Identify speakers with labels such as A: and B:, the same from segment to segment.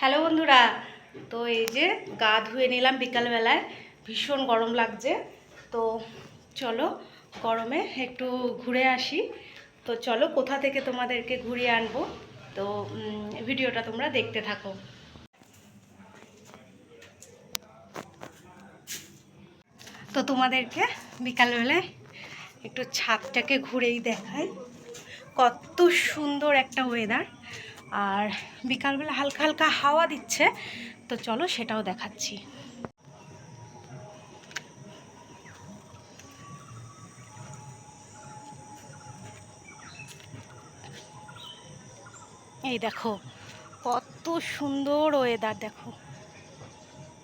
A: Hello বন্ধুরা, তো এই যে গা ধুয়ে নিলাম বিকালবেলায়, ভীষণ গরম লাগছে। তো চলো গরমে একটু ঘুরে আসি। তো চলো কোথা থেকে তোমাদেরকে ঘুরিয়ে আনব? তো ভিডিওটা তোমরা দেখতে থাকো। তো তোমাদেরকে বিকালবেলায় একটু ছাদটাকে ঘুরেই দেখাই। কত সুন্দর একটা ওয়েদার আর বিকালবেলা হালকা হালকা হাওয়া দিচ্ছে। তো চলো সেটাও দেখাচ্ছি। এই দেখো, কত সুন্দর ওয়েদার দেখো।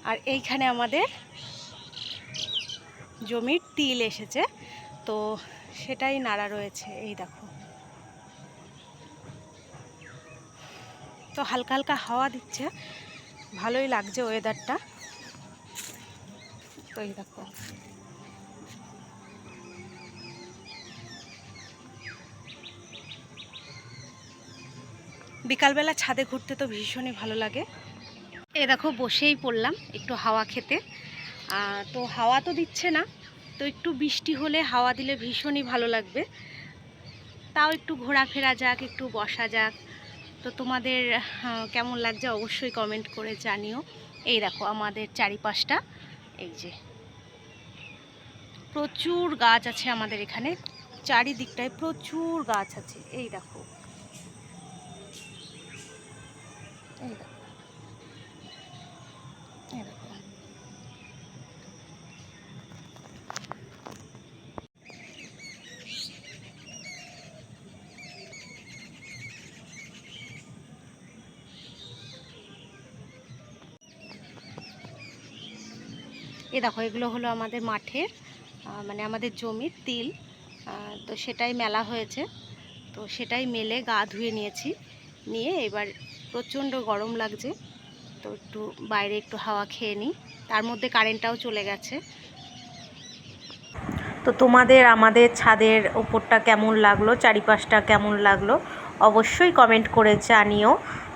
A: আর এইখানে আমাদের জমির তিল এসেছে। তো সেটাই নাড়া রয়েছে, এই দেখো। তো হালকা হালকা হাওয়া দিচ্ছে। ভালোই লাগছে ওয়েদারটা তো এই দেখো। বিকালবেলা ছাদে ঘুরতে তো ভীষণই ভালো লাগে। এ দেখো, বসেই পড়লাম একটু হাওয়া খেতে। তো হাওয়া তো দিচ্ছে না। তো একটু বৃষ্টি হলে হাওয়া দিলে ভীষণই ভালো লাগবে। তাও একটু ঘোরাফেরা যাক, একটু বসা যাক। তো তোমাদের কেমন লাগছে অবশ্যই কমেন্ট করে জানিও। এই দেখো আমাদের চারিপাশটা, এই যে। প্রচুর গাছ আছে আমাদের এখানে, চারিদিকটায় প্রচুর গাছ আছে, এই দেখো। এই দেখো। এ দেখো, এগুলো হলো আমাদের মাঠের মানে আমাদের জমির তিল। তো সেটাই মেলা হয়েছে। তো সেটাই মেলে গা ধুয়ে নিয়েছি। নিয়ে এবার প্রচণ্ড গরম লাগছে। তো একটু বাইরে একটু হাওয়া খেয়ে নিই। তার মধ্যে কারেন্টটাও চলে গেছে। তো তোমাদের আমাদের ছাদের ওপরটা কেমন লাগল? চারিপাশটা কেমন লাগল? অবশ্যই কমেন্ট করে জানিও।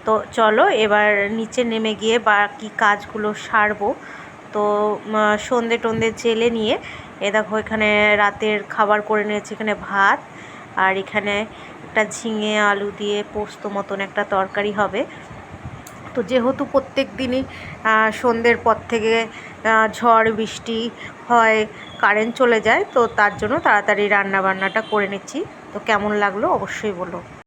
A: তো চলো, এবার নিচে নেমে গিয়ে বাকি কাজগুলো সারবো। তো সন্ধে টন্ধে জেলে নিয়ে, এ দেখো এখানে রাতের খাবার করে নিয়েছি এখানে ভাত, আর এখানে একটা ঝিঙে, আলু দিয়ে পোস্ত মতন একটা তরকারি হবে। তো যেহেতু প্রত্যেক দিনই সন্ধ্যের পর থেকে ঝড়, বৃষ্টি হয়, কারেন্ট চলে যায়, তো তার জন্য তাড়াতাড়ি রান্না বান্নাটা করে নিচ্ছি। তো কেমন লাগল অবশ্যই বলো।